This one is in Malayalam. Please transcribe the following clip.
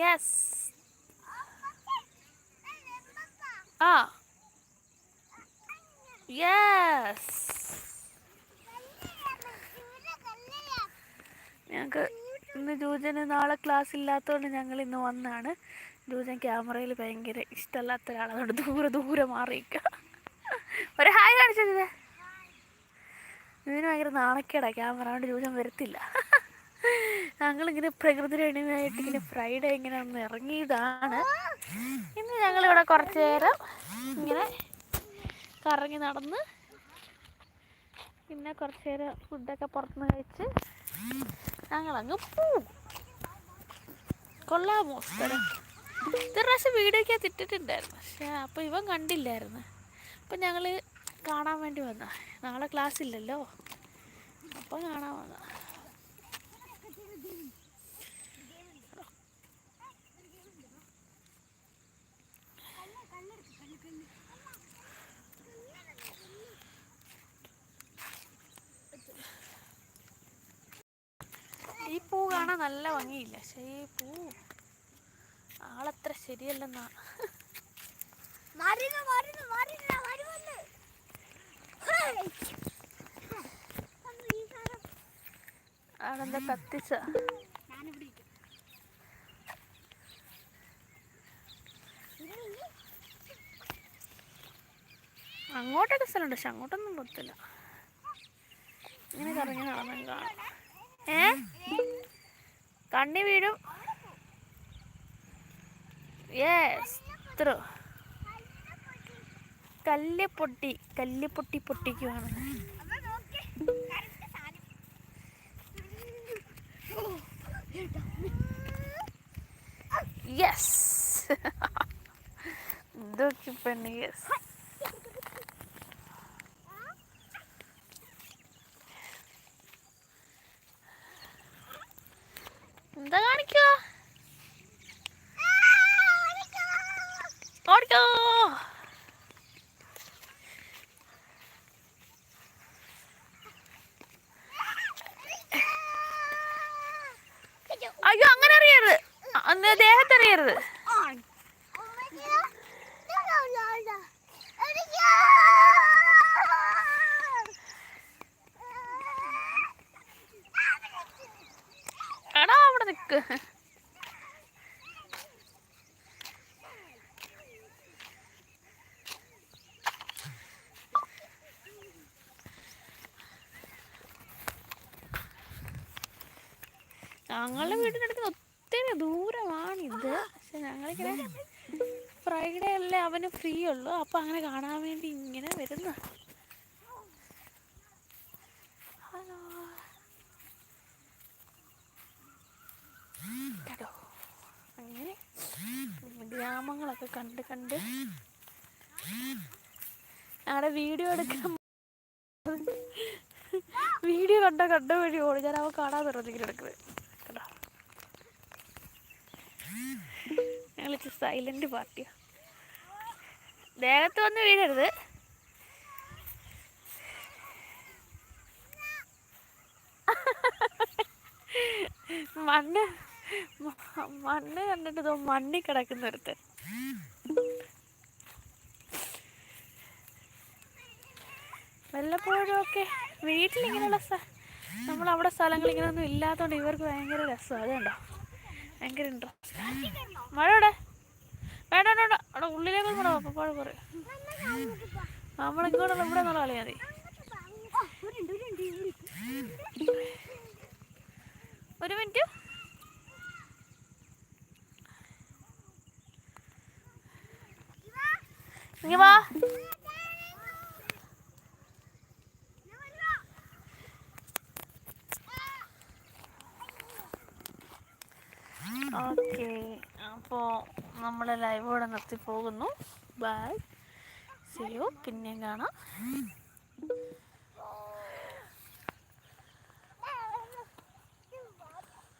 യെസ് ആ. യെസ് ഞങ്ങൾക്ക് ഇന്ന് ജൂജന് നാളെ ക്ലാസ് ഇല്ലാത്തതുകൊണ്ട് ഞങ്ങൾ ഇന്ന് വന്നാണ്. ജൂജൻ ക്യാമറയിൽ ഭയങ്കര ഇഷ്ടമല്ലാത്ത ഒരാളാണ് അതുകൊണ്ട് ദൂരെ ദൂരെ മാറിയിക്കുക ഒരു ഹായ് കാണിച്ചത് ഇതിന് ഭയങ്കര നാണക്കേടാണ് ക്യാമറ കൊണ്ട് ജൂജൻ വരത്തില്ല. ഞങ്ങളിങ്ങനെ പ്രകൃതി രമണീയമായിട്ട് ഇങ്ങനെ ഫ്രൈഡേ ഇങ്ങനെ ഒന്ന് ഇറങ്ങിയതാണ്. ഇന്ന് ഞങ്ങളിവിടെ കുറച്ച് നേരം ഇങ്ങനെ കറങ്ങി നടന്ന് പിന്നെ കുറച്ച് നേരം ഫുഡൊക്കെ പുറത്തുനിന്ന് കഴിച്ച് ഞങ്ങളങ്ങ് പോവും. കൊള്ളാമോ ഇത്ര പ്രാവശ്യം വീഡിയോക്കകത്ത് ഇട്ടിട്ടുണ്ടായിരുന്നു പക്ഷേ അപ്പോൾ ഇവൻ കണ്ടില്ലായിരുന്നു. അപ്പം ഞങ്ങൾ കാണാൻ വേണ്ടി വന്ന നാളെ ക്ലാസ് ഇല്ലല്ലോ. അപ്പോൾ കാണാൻ വന്ന ഈ പൂ കാണാൻ നല്ല ഭംഗിയില്ല. പക്ഷേ ഈ പൂ. ആളത്ര ശരിയല്ലെന്നാ. ആളെന്താ കത്തിച്ച? അങ്ങോട്ടൊക്കെ സ്ഥലമുണ്ട് പക്ഷെ അങ്ങോട്ടൊന്നും പോത്തില്ല ഇങ്ങനെ കറങ്ങി നടന്നു കാണാം. ഏ? കണ്ണി വീഴും. ഇത്ര കല്ല് പൊട്ടി കല്ല് പൊട്ടി പൊട്ടിക്കുവാണ്. യെസ് ഇതൊക്കെ പെണ്ണ് യെസ് അന്ന് ദേഹത്ത് അറിയരുത് എടാ അവിടെ നിക്ക്. ഞങ്ങളുടെ വീടിനടുത്ത് ദൂരമാണിത്. പക്ഷെ ഞങ്ങളിങ്ങനെ ഫ്രൈഡേ അല്ലേ അവന് ഫ്രീ ഉള്ളൂ അപ്പം അങ്ങനെ കാണാൻ വേണ്ടി ഇങ്ങനെ വരുന്ന. ഹലോ. അങ്ങനെ ഗ്രാമങ്ങളൊക്കെ കണ്ട് കണ്ട് ഞങ്ങളുടെ വീഡിയോ എടുക്കാൻ വീഡിയോ കണ്ട കണ്ട വഴി ഓടി ഞാൻ അവ കാണാൻ തുടങ്ങി കിടക്കുന്നത് കേട്ടോ ഞങ്ങൾ സൈലന്റ് പാർട്ടിയാണ് ദേഹത്ത് വന്ന് വീഴരുത്. മണ്ണ് മണ്ണ് കണ്ടിട്ട് ഇതോ മണ്ണി കിടക്കുന്നിടത്ത്. വല്ലപ്പോഴും ഒക്കെ വീട്ടിലിങ്ങനെയുള്ള നമ്മൾ അവിടെ സ്ഥലങ്ങൾ ഇങ്ങനെയൊന്നും ഇല്ലാത്തതുകൊണ്ട് ഇവർക്ക് ഭയങ്കര രസമാണ് അതുകൊണ്ടോ ഭയങ്കര ഇൻട്രസ്റ്റ് മഴ ഇവിടെ വേണ്ട വേണ്ട അവിടെ ഉള്ളിലേക്ക് കൂടെ പപ്പാഴ കുറേ നമ്മളിങ്ങോട്ടുള്ള ഇവിടെ നല്ല കളിയാ മതി. ഒരു മിനിറ്റ്. ഇങ്ങ വാ. ഓക്കെ അപ്പോൾ നമ്മളെ ലൈവ് ഇവിടെ നിർത്തി പോകുന്നു. ബൈ സിയോ പിന്നെയും കാണാം.